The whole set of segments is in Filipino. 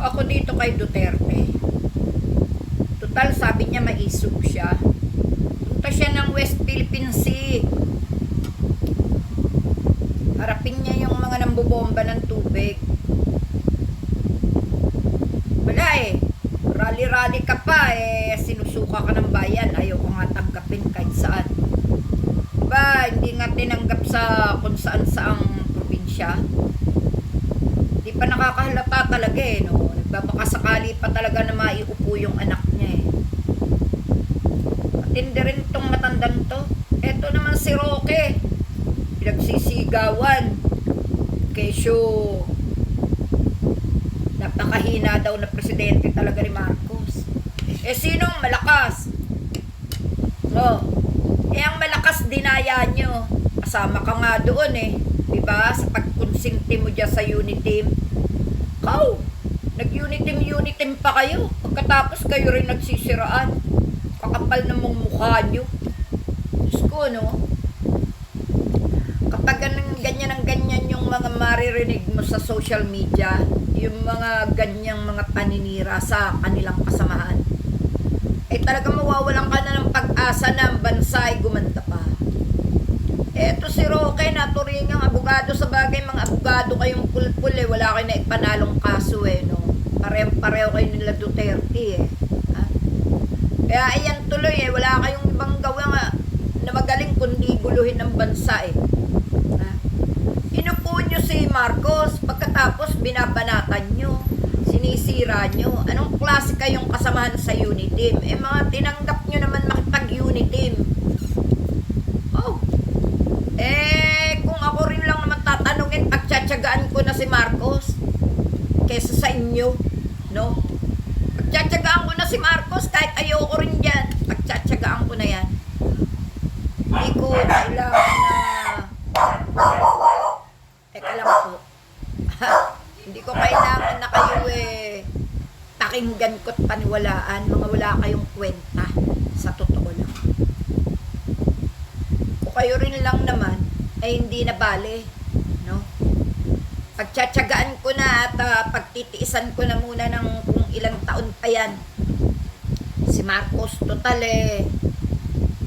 ako dito kay Duterte. Total, sabi niya maisog siya. Punta siya ng West Philippine Sea. Harapin niya yung mga nambobomba ng tubig. Wala eh. Rally-rally ka pa eh. Sinusuka ka ng bayan. Ayaw ko nga tanggapin kahit saan. Ba, hindi nga tinanggap sa kung saan saang probinsya. Hindi pa nakakahalata talaga eh. No? Nagbabakasakali pa talaga na maiupo yung anak niya eh. Matindi rin tong matandang to. Eto naman si Roque. Pinagsisigawan. Kesyo napakahina daw na presidente talaga ni Marcos. Eh sinong malakas? Oh. Eh ang malakas dinaya nyo. Kasama ka nga doon eh. Diba? Sa pagkonsinti mo dyan sa Uniteam. Kau, nag-Uniteam, Uniteam pa kayo. Pagkatapos kayo rin nagsisiraan. Kakapal na mong mukha nyo. Diyos ko, no? Kapag ganun, ganyan ang ganyan yung mga maririnig mo sa social media, yung mga ganyang mga paninira sa kanilang kasamahan, eh talaga mawawalan ka na ng pag-asa na ang bansa ay gumanda pa. Eto si Roque, naturing ang abogado sa bagay, mga abogado kayong pulpul eh, wala kayo na ipanalong kaso eh, no? Parehong-pareho kayo nila Duterte eh. Ha? Kaya ayan tuloy eh, wala kayong ibang gawa nga na magaling kundi guluhin ng bansa eh. Ha? Inupo nyo si Marcos, pagkatapos binabanatan nyo, sinisira nyo. Anong klase kayong kasamahan sa Uniteam? Eh mga tinanggap nyo naman makipag-Uniteam. Oh, eh, kung ako rin lang naman tatanungin, pagtsatsagaan ko na si Marcos kesa sa inyo, no? Pagtsatsagaan ko na si Marcos kahit ayoko rin dyan. Pagtsatsagaan ko na yan. Hindi ko kailangan na... Teka lang po. Hindi ko kailangan na kayo eh pakinggan ko't paniwalaan. Mga wala kayong kwenta. Sa totoo lang. Kung kayo rin lang naman, ay hindi na bale. Pagtsatsagaan ko na at ah, pagtitiisan ko na muna ng kung ilang taon pa yan. Si Marcos, total eh,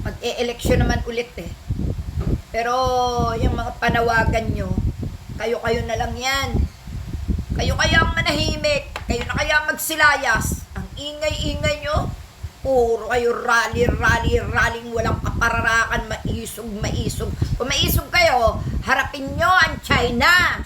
mag-e-eleksyon naman ulit eh. Pero yung mga panawagan nyo, kayo-kayo na lang yan. Kayo kaya ang manahimik. Kayo na kaya magsilayas. Ang ingay-ingay nyo, puro kayo rally, rally, rallying walang kapararakan, maisog, maisog. Kung maisog kayo, harapin nyo ang China.